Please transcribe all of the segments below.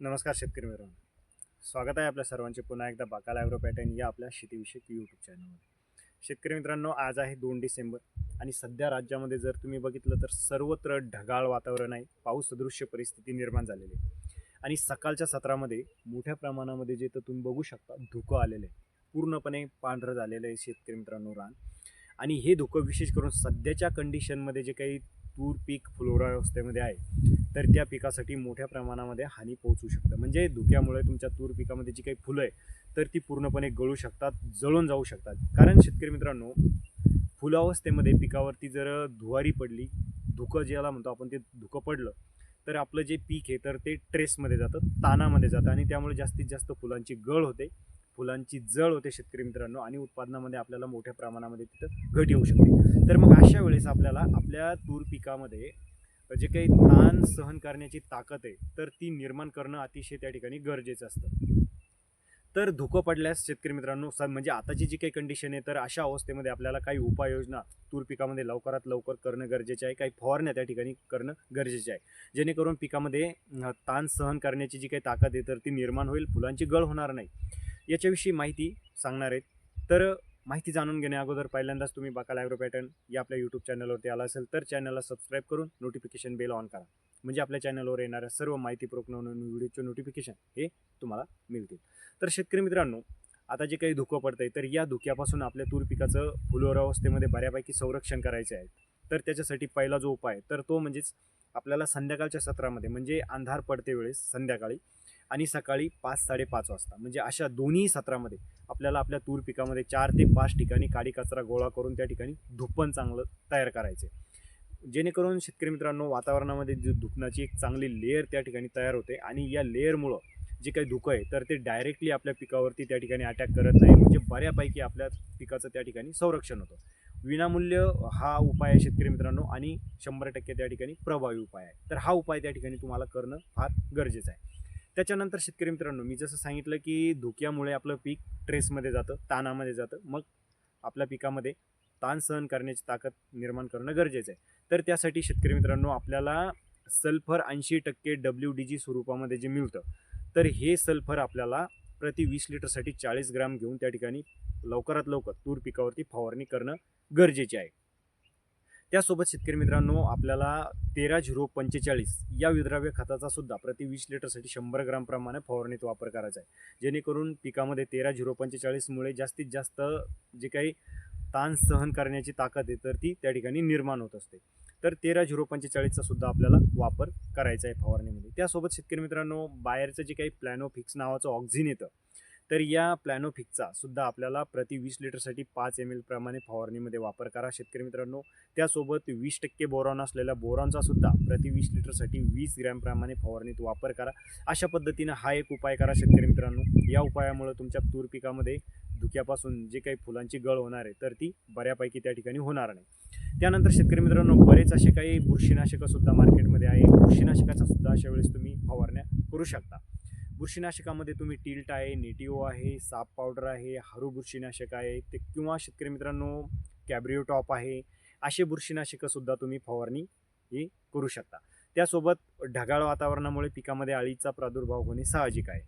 नमस्कार शेतकरी मित्रांनो. स्वागत आहे आपल्या सर्वांचे पुन्हा एकदा बाकाल ॲग्रो पॅटर्न या आपल्या शेतीविषयक यूट्यूब चॅनलमध्ये शेतकरी मित्रांनो आज आहे दोन डिसेंबर आणि सध्या राज्यामध्ये जर तुम्ही बघितलं तर सर्वत्र ढगाळ वातावरण आहे पाऊस सदृश्य परिस्थिती निर्माण झालेली आहे. आणि सकाळच्या सत्रामध्ये मोठ्या प्रमाणामध्ये जे तर तुम्ही बघू शकता धुकं आलेलं आहे. पूर्णपणे पांढरं झालेलं आहे शेतकरी मित्रांनो रान. आणि हे धुकं विशेष करून सध्याच्या कंडिशनमध्ये जे काही तूर पीक फ्लोरा अवस्थेमध्ये आहे तर त्या पिकासाठी मोठ्या प्रमाणामध्ये हानी पोहोचू शकतं. म्हणजे धुक्यामुळे तुमच्या तूर पिकामध्ये जी काही फुलं आहे तर ती पूर्णपणे गळू शकतात जळून जाऊ शकतात. कारण शेतकरी मित्रांनो फुलावस्थेमध्ये पिकावरती जर धुवारी पडली धुकं ज्याला म्हणतो आपण ते धुकं पडलं तर आपलं जे पीक आहे तर ते ट्रेसमध्ये जातं तानामध्ये जातं आणि त्यामुळे जास्तीत जास्त फुलांची गळ होते फुलांची जळ होते शेतकरी मित्रांनो आणि उत्पादनामध्ये आपल्याला मोठ्या प्रमाणामध्ये तिथं घट येऊ शकते. तर मग अशा वेळेस आपल्याला आपल्या तूर पिकामध्ये जे काही ताण सहन करण्याची ताकद आहे तर ती निर्माण करणं अतिशय त्या ठिकाणी गरजेचं असतं. तर धुकं पडल्यास शेतकरी मित्रांनो म्हणजे आताची जी काही कंडिशन आहे तर अशा अवस्थेमध्ये आपल्याला काही उपाययोजना तूर पिकामध्ये लवकरात लवकर करणं गरजेचं आहे काही फवारण्या त्या ठिकाणी करणं गरजेचे आहे. जेणेकरून पिकामध्ये ताण सहन करण्याची जी काही ताकद आहे तर ती निर्माण होईल फुलांची गळ होणार नाही. याच्याविषयी माहिती सांगणार आहेत तर माहिती जाणून घेण्या अगोदर पहिल्यांदाच तुम्ही बकाल ॲग्रो पॅटर्न या आपल्या यूट्यूब चॅनलवरती आला असेल तर चॅनलला सबस्क्राईब करून नोटिफिकेशन बेल ऑन करा. म्हणजे आपल्या चॅनलवर येणाऱ्या सर्व माहितीपूर्वक नवनवीन व्हिडिओचे नोटिफिकेशन हे तुम्हाला मिळतील. तर शेतकरी मित्रांनो आता जे काही धुकं पडतंय तर या धुक्यापासून आपल्या तूर पिकाचं फुलोर अवस्थेमध्ये बऱ्यापैकी संरक्षण करायचे आहे. तर त्याच्यासाठी पहिला जो उपाय आहे, तर तो म्हणजेच आपल्याला संध्याकाळच्या सत्रामध्ये म्हणजे अंधार पडते वेळेस संध्याकाळी आणि सकाळी पाच साडेपाच वाजता. म्हणजे अशा दोन्ही सत्रामध्ये आपल्याला आपल्या तूर पिकामध्ये चार ते पाच ठिकाणी काडी कचरा गोळा करून त्या ठिकाणी धुप्पण चांगलं तयार करायचे. जेणेकरून शेतकरी मित्रांनो वातावरणामध्ये जी धुपणाची एक चांगली लेअर त्या ठिकाणी तयार होते आणि या लेअरमुळं जे काही धुकं आहे तर ते डायरेक्टली आपल्या पिकावरती त्या ठिकाणी अटॅक करत नाही. म्हणजे बऱ्यापैकी आपल्या पिकाचं त्या ठिकाणी संरक्षण होतं. विनामूल्य हा उपाय आहे शेतकरी मित्रांनो आणि शंभर टक्के त्या ठिकाणी प्रभावी उपाय आहे. तर हा उपाय त्या ठिकाणी तुम्हाला करणं फार गरजेचं आहे. त्याच्यानंतर शेतकरी मित्रांनो मी जसं सांगितलं की धुक्यामुळे आपलं पीक ट्रेसमध्ये जातं ताणामध्ये जातं. मग आपल्या पिकामध्ये ताण सहन करण्याची ताकद निर्माण करणं गरजेचं आहे. तर त्यासाठी शेतकरी मित्रांनो आपल्याला सल्फर ऐंशी टक्के डब्ल्यू डी जी स्वरूपामध्ये जे मिळतं तर हे सल्फर आपल्याला प्रति वीस लिटरसाठी चाळीस ग्राम घेऊन त्या ठिकाणी लवकरात लवकर तूर पिकावरती फवारणी करणं गरजेचे आहे. त्यासोबत शेतकरी मित्रांनो आपल्याला तेरा झिरो पंचेचाळीस या विद्राव्य खताचा सुद्धा प्रति वीस लिटरसाठी शंभर ग्रामप्रमाणे फवारणीत वापर करायचा आहे. जेणेकरून पिकामध्ये तेरा झिरो पंचेचाळीसमुळे जास्तीत जास्त जे काही ताण सहन करण्याची ताकद आहे तर ती त्या ठिकाणी निर्माण होत असते. तर तेरा झिरो पंचेचाळीसचा सुद्धा आपल्याला वापर करायचा आहे फवारणीमध्ये. त्यासोबत शेतकरी मित्रांनो बाहेरचं जे काही प्लॅनोफिक्स नावाचं ऑक्झिन येतं तर या प्लॅनोफिकचा सुद्धा आपल्याला प्रति वीस लिटरसाठी पाच एम एल प्रमाणे फवारणीमध्ये वापर करा. शेतकरी मित्रांनो त्यासोबत वीस टक्के बोरॉन असलेल्या बोरॉनचा सुद्धा प्रति वीस लिटरसाठी वीस ग्रॅमप्रमाणे फवारणीत वापर करा. अशा पद्धतीनं हा एक उपाय करा शेतकरी मित्रांनो. या उपायामुळे तुमच्या तूर पिकामध्ये धुक्यापासून जे काही फुलांची गळ होणार आहे तर ती बऱ्यापैकी त्या ठिकाणी होणार नाही. त्यानंतर शेतकरी मित्रांनो बरेच असे काही बुरशीनाशकंसुद्धा मार्केटमध्ये आहे. बुरशीनाशकाचा सुद्धा अशा वेळेस तुम्ही फवारण्या करू शकता. बुरशीनाशकामध्ये तुम्ही टिल्ट आहे नेटिओ आहे साप पावडर आहे हरू बुरशीनाशक आहे ते किंवा शेतकरी मित्रांनो कॅब्रिओ टॉप आहे असे बुरशीनाशकंसुद्धा तुम्ही फवारणी ही करू शकता. त्यासोबत ढगाळ वातावरणामुळे पिकामध्ये अळीचा प्रादुर्भाव होणे साहजिक आहे.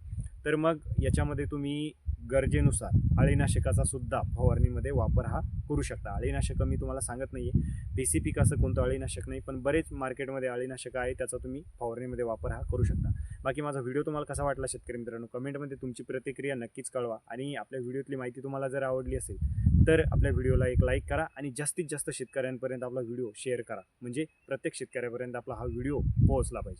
तर मग याच्यामध्ये तुम्ही गरजेनुसार अळीनाशकाचा सुद्धा फवारणीमध्ये वापर हा करू शकता. अळीनाशकं मी तुम्हाला सांगत नाही आहे स्पेसिफिक कसं कोणतं अळीनाशक नाही पण बरेच मार्केटमध्ये अळीनाशक आहे त्याचा तुम्ही फवारणीमध्ये वापर हा करू शकता. बाकी माझा व्हिडिओ तुम्हाला कसा वाटला शेतकरी मित्रांनो कमेंटमध्ये तुमची प्रतिक्रिया नक्कीच कळवा आणि आपल्या व्हिडिओतली माहिती तुम्हाला जर आवडली असेल तर आपल्या व्हिडिओला एक लाईक करा आणि जास्तीत जास्त शेतकऱ्यांपर्यंत आपला व्हिडिओ शेअर करा. म्हणजे प्रत्येक शेतकऱ्यापर्यंत आपला हा व्हिडिओ पोहोचला पाहिजे.